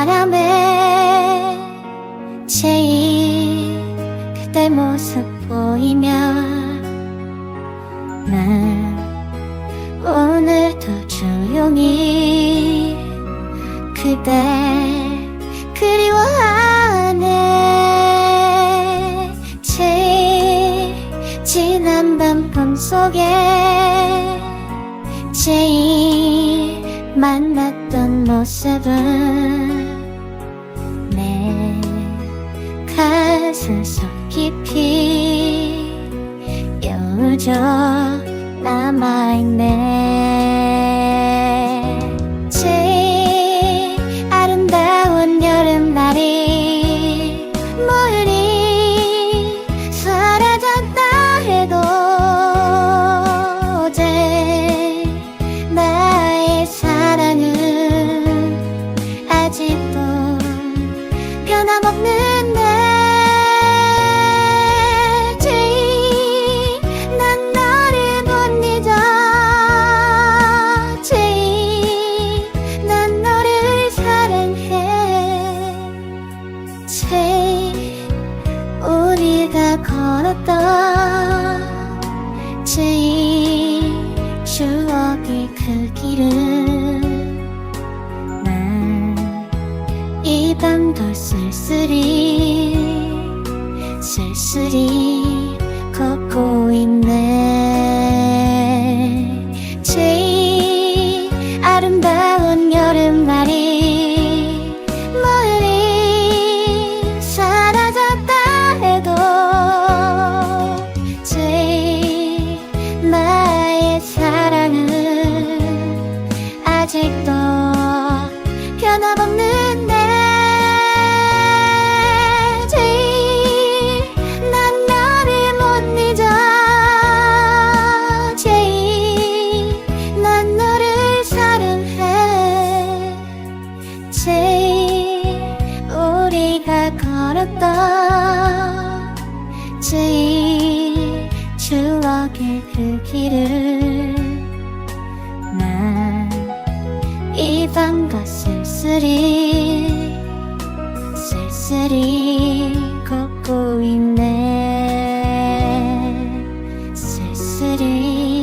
바람에 제일 그대 모습 보이면 난 오늘도 조용히 그대 그리워하네. 제일 지난 밤 꿈속에 제일 만났던 모습은 내 가슴 속 깊이 남 변함없는 내 제일 난 너를 못 잊어 제일 난 너를 사랑해. 제일 우리가 걸었던 이 밤도 쓸쓸히 쓸쓸히 걸었던 제일 추억의 그 길을 난 이밤과 쓸쓸히 쓸쓸히 걷고 있네. 쓸쓸히